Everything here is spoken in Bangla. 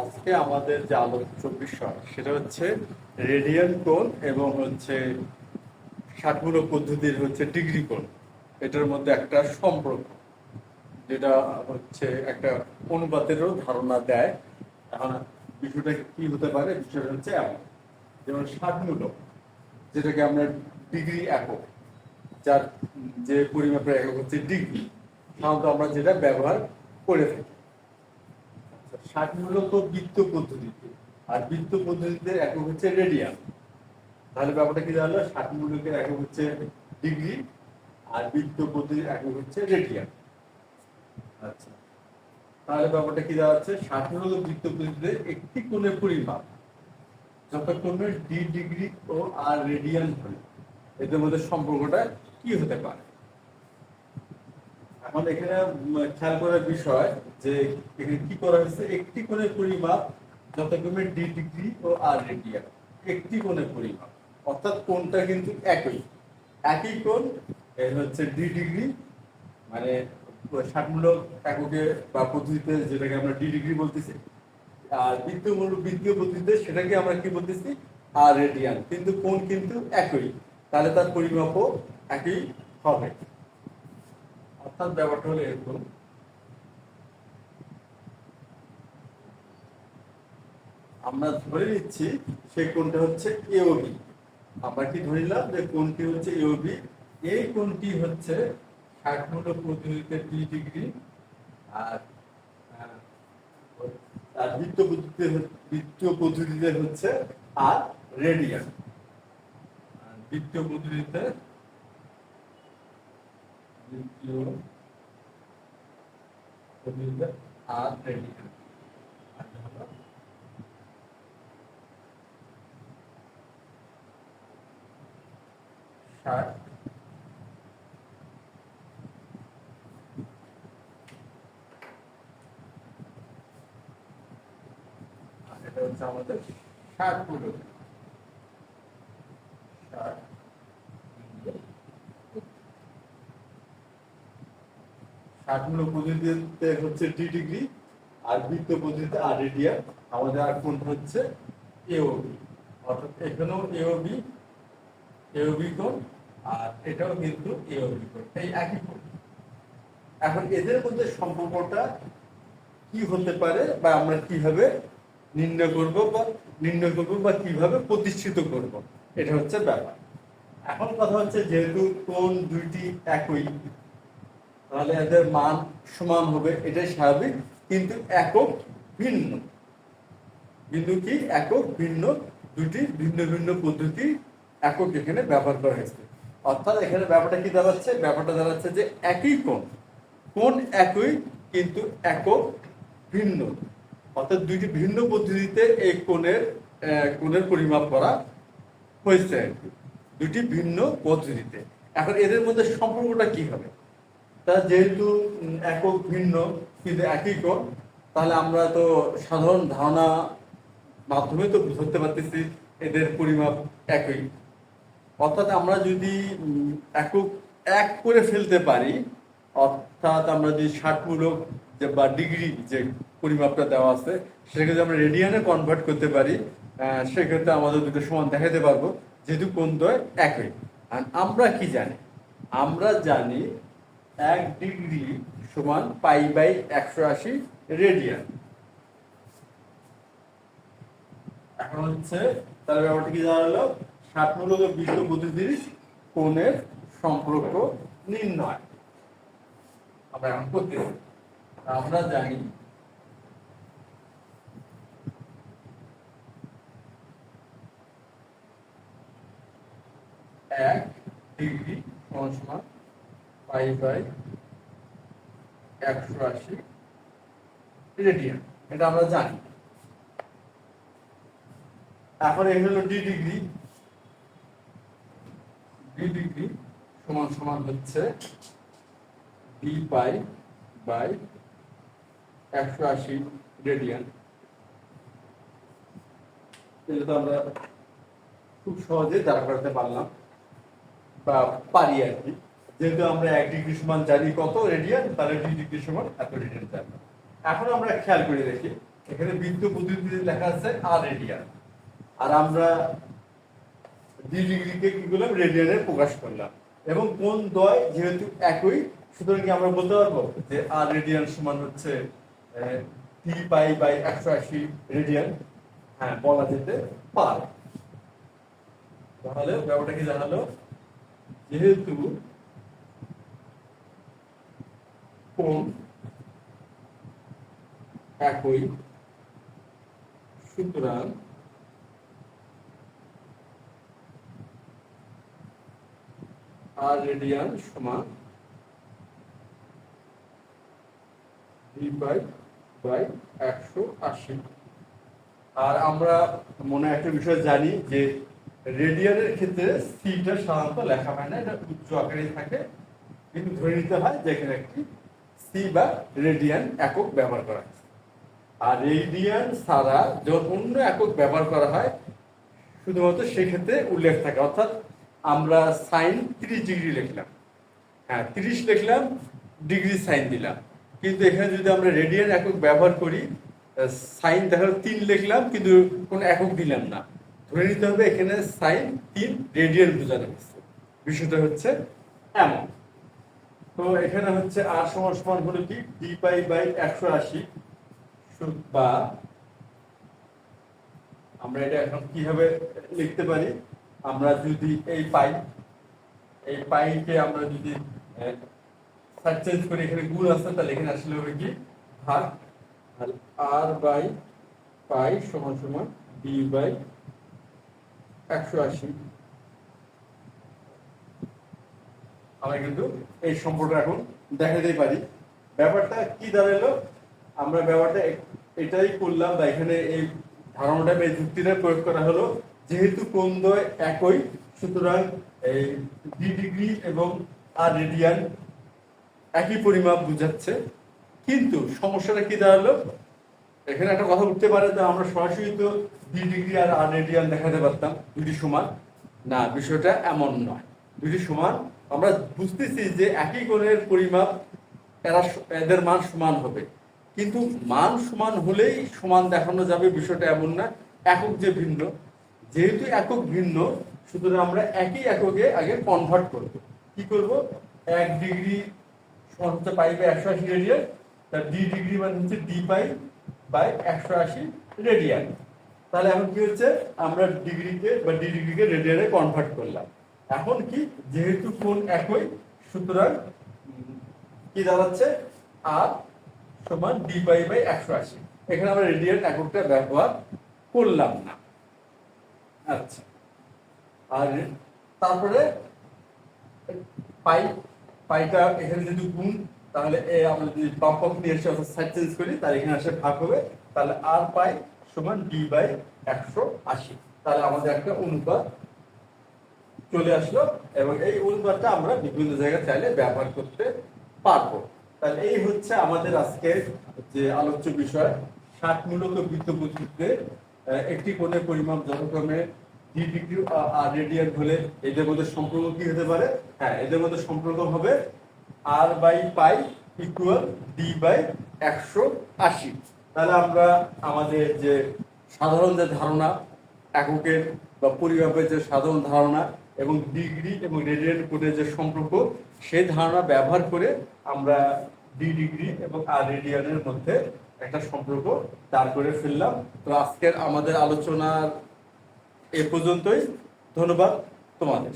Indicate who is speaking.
Speaker 1: আজকে আমাদের যে আলোচ্য বিষয়, সেটা হচ্ছে রেডিয়ান কোণ এবং হচ্ছে ষাটমূলক পদ্ধতির হচ্ছে ডিগ্রি কোণ। এটার মধ্যে একটা সম্পর্ক, যেটা হচ্ছে একটা অনুপাতেরও ধারণা দেয়। এখন বিষয়টা কি হতে পারে? বিষয়টা হচ্ছে এমন, যেমন ষাটমূলক যেটাকে আমরা ডিগ্রি একক, যার যে পরিমাপের একক হচ্ছে ডিগ্রি, সাধারণত আমরা যেটা ব্যবহার করে থাকি। ষাট মূলত বৃত্ত পদ্ধতিতে। আর বৃত্ত পদ্ধতিতে একক হচ্ছে রেডিয়ান তাহলে ব্যাপারটা কি দাঁড়াল? ষাট মূলকের একক হচ্ছে ডিগ্রি, আর বৃত্ত পদ্ধতির একক হচ্ছে রেডিয়ান আচ্ছা। তাহলে ব্যাপারটা কি দাঁড়াচ্ছে? ষাট মূলক বৃত্ত পদ্ধতিতে একটি কোণের পরিমাপ, যতক্ষণ ডি ডিগ্রি ও আর রেডিয়ান হয় এদের মধ্যে সম্পর্কটা কি হতে পারে? এখন এখানে খেয়াল করার বিষয় যে এখানে কি করা হয়েছে, একটি কোণের পরিমাপ যথাক্রমে ডি ডিগ্রি ও আর রেডিয়ান, একটি কোণের পরিমাপ। অর্থাৎ কোণটা কিন্তু একই। একই কোণ হচ্ছে ডি ডিগ্রি মানে ষাটমূলক এককে বা পদ্ধতিতে যেটাকে আমরা ডি ডিগ্রি বলতেছি, আর বৃত্তীয়মূলক বৃত্তীয় পদ্ধতিতে সেটাকে আমরা কি বলতেছি? R radian. কিন্তু কোণ কিন্তু একই। তাহলে তার পরিমাপও একই হবে। অর্থাৎ ব্যাপারটা হলো এরকম। আমরা ধরে নিচ্ছি সেই কোণটা হচ্ছে এওবি আমরা কি ধরে নিলাম যে কোণটি হচ্ছে এওবি এই কোণটি হচ্ছে ষাট পদ্ধতিতে দুই ডিগ্রি। আর আর বৃত্ত পদ্ধতিতে বৃত্ত পদ্ধতিতে হচ্ছে আর রেডিয়ান। বৃত্ত পদ্ধতিতে দ্বিতীয় পদ্ধতিতে আর রেডিয়ান আর হলো ষাট আর এটা হচ্ছে আমাদের ষাট পুরো ষাট ষাটমূলক পদ্ধতিতে হচ্ছে ডি ডিগ্রি আর বৃত্ত পদ্ধতিতে আর রেডিয়ান আমাদের আর কোনটা হচ্ছে এওবি অর্থাৎ এখানেও এওবি এওবি কোণ, আর এটাও কিন্তু এওবি কোণ। এই একই কোণ। এখন এদের মধ্যে সম্পর্কটা কি হতে পারে বা আমরা কীভাবে নির্ণয় করব বা নির্ণয় করব বা কীভাবে প্রতিষ্ঠিত করব, এটা হচ্ছে ব্যাপার। এখন কথা হচ্ছে যেহেতু কোণ দুইটি একই তাহলে এদের মান সমান হবে, এটাই স্বাভাবিক, কিন্তু একক ভিন্ন। কিন্তু কি? একক ভিন্ন, দুটি ভিন্ন ভিন্ন পদ্ধতি একক এখানে ব্যবহার করা হয়েছে। অর্থাৎ এখানে ব্যাপারটা কি দাঁড়াচ্ছে? ব্যাপারটা দাঁড়াচ্ছে যে একই কোণ কোণ একই, কিন্তু একক ভিন্ন। অর্থাৎ দুইটি ভিন্ন পদ্ধতিতে এই কোণের কোণের পরিমাপ করা হয়েছে আর কি। দুটি ভিন্ন পদ্ধতিতে। এখন এদের মধ্যে সম্পর্কটা কি হবে? তা যেহেতু একক ভিন্ন, কিন্তু একই কোণ, তাহলে আমরা তো সাধারণ ধারণা মাধ্যমে তো ধরতে পারতেছি, এদের পরিমাপ একই। অর্থাৎ আমরা যদি একক এক করে ফেলতে পারি, অর্থাৎ আমরা যদি ষাটমূলক যে বা ডিগ্রি যে পরিমাপটা দেওয়া আছে যদি আমরা রেডিয়ানে কনভার্ট করতে পারি সেক্ষেত্রে আমাদের দুটো সমান দেখাতে পারব, যেহেতু কোন দয় একই। আর আমরা কি জানি? আমরা জানি এক ডিগ্রি সমান পাই বাই একশো আশি রেডিয়ান। এখন হচ্ছে তার ব্যাপারটা কি দাঁড়াল পদ্ধতির কোণের সম্পর্ক নির্ণয়। আমরা এখন করতে আমরা জানি এক ডিগ্রি পাই বাই একশো আশি। রেডিয়ান, এটা আমরা জানি। এখন এই হলো ডি ডিগ্রি। ডি ডিগ্রি সমান সমান হচ্ছে ডি পাই বাই একশো আশি রেডিয়ান। এটা তো আমরা খুব সহজে দাঁড়া করাতে পারলাম, বা পারি আর কি। যেহেতু আমরা এক ডিগ্রি সমান জানি কত রেডিয়ান তাহলে দুই ডিগ্রি সমান এত রেডিয়ান জানলাম এখন আমরা খেয়াল করে দেখি, এখানে বৃত্ত পদ্ধতিতে লেখা আছে আর রেডিয়ান আর আমরা দুই ডিগ্রিকে কি করলাম রেডিয়ানে প্রকাশ করলাম। এবং কোন দয় যেহেতু একই, সুতরাং কি আমরা বলতে পারব যে আর রেডিয়ান সমান হচ্ছে টি পাই বাই একশো আশি রেডিয়ান হ্যাঁ বলা যেতে পারে। তাহলে ব্যাপারটা কি জানালো? যেহেতু কোন একই? সুতরাং আর রেডিয়ান সমান বাই বাই একশো আশি। আর আমরা মনে একটা বিষয় জানি যে রেডিয়ানের ক্ষেত্রে সিটা সাধারণত লেখা হয় না, এটা উচ্চ আকারে থাকে। কিন্তু ধরে নিতে হয় যে এখানে একটি সি বা রেডিয়ান একক ব্যবহার করা হয়। আর রেডিয়ান ছাড়া যখন অন্য একক ব্যবহার করা হয়, শুধুমাত্র সেক্ষেত্রে উল্লেখ থাকে। অর্থাৎ আমরা সাইন তিরিশ ডিগ্রি লিখলাম। হ্যাঁ তিরিশ লিখলাম, ডিগ্রি সাইন দিলাম। কিন্তু এখানে যদি আমরা রেডিয়ান একক ব্যবহার করি, সাইন দেখা তিন লিখলাম, কিন্তু কোনো একক দিলাম না। ধরে নিতে হবে এখানে সাইন তিন রেডিয়ান বোঝানো হচ্ছে। বিষয়টা হচ্ছে এমন। তো এখানে হচ্ছে আর সমান সমান হলো কি? ডি পাই বাই একশো আশি বা আমরা এটা এখন কীভাবে লিখতে পারি? আমরা যদি এই পাই, এই পাইকে আমরা যদি চেঞ্জ করি এখানে গুণ আসতে তাহলে এখানে আসলে হবে কি? ভাগ আর বাই পাই সমান সমান ডি বাই একশো আশি। আমরা কিন্তু এই সম্পর্ক এখন দেখাতেই পারি। ব্যাপারটা কি দাঁড়াল? আমরা ব্যাপারটা এটাই করলাম বা এখানে এই ধারণাটা এই যুক্তিটা প্রয়োগ করা হলো, যেহেতু কোণ দ্বয় একই, সুতরাং এই ডি ডিগ্রি এবং আর রেডিয়ান একই পরিমাপ বুঝাচ্ছে। কিন্তু সমস্যাটা কি দাঁড়াল? এখানে একটা কথা উঠতে পারে যে আমরা সরাসরি তো ডি ডিগ্রি আর আর রেডিয়ান দেখাতে পারতাম, দুটি সমান। না, বিষয়টা এমন নয়। দুটি সমান আমরা বুঝতেছি যে একই কোণের পরিমাপ এরা এদের মান সমান হবে। কিন্তু মান সমান হলেই সমান দেখানো যাবে, বিষয়টা এমন না। একক যে ভিন্ন, যেহেতু একক ভিন্ন, সুতরাং আমরা একই এককে আগে কনভার্ট করব। কি করব? এক ডিগ্রি সমান হচ্ছে পাই বাই একশো আশি রেডিয়ান তার ডি ডিগ্রি মানে হচ্ছে ডি পাই বাই একশো আশি রেডিয়ান তাহলে এখন কি হচ্ছে? আমরা ডিগ্রিকে বা ডি ডিগ্রিকে রেডিয়ানে কনভার্ট করলাম। এখন কি? যেহেতু কোন একই, সুতরাং কি দাঁড়াচ্ছে? আর সমান ডি বাই বাই একশো আশি। এখানে আমরা রেডিয়ান এককটা ব্যবহার করলাম না। আচ্ছা। আর তারপরে পাই, পাইটা এখানে যদি গুণ, তাহলে এ আমরা যদি বাম পক্ষ নিয়ে এসে অর্থাৎ সাইড চেঞ্জ করি, তাহলে এখানে আসে ভাগ হবে। তাহলে আর পাই সমান ডি বাই একশো আশি। তাহলে আমাদের একটা অনুপাত চলে আসলো এবং এই অনুপাতটা আমরা বিভিন্ন জায়গায় চাইলে ব্যবহার করতে পারব। তাহলে এই হচ্ছে আমাদের আজকের যে আলোচ্য বিষয়। ষাট মূলত পদ্ধতিতে একটি কোণের পরিমাপ যথাক্রমে ডি ডিগ্রি আর রেডিয়ান হলে এদের মধ্যে সম্পর্ক কি হতে পারে? হ্যাঁ এদের মধ্যে সম্পর্ক হবে R by pi equal D by একশো আশি। তাহলে আমরা আমাদের যে সাধারণ যে ধারণা, এককের বা পরিমাপের যে সাধারণ ধারণা এবং ডিগ্রি এবং রেডিয়ান কোণের যে সম্পর্ক, সেই ধারণা ব্যবহার করে আমরা ডি ডিগ্রি এবং আর রেডিয়ানের মধ্যে একটা সম্পর্ক দাঁড় করে ফেললাম। তো আজকের আমাদের আলোচনার এ পর্যন্তই। ধন্যবাদ তোমাদের।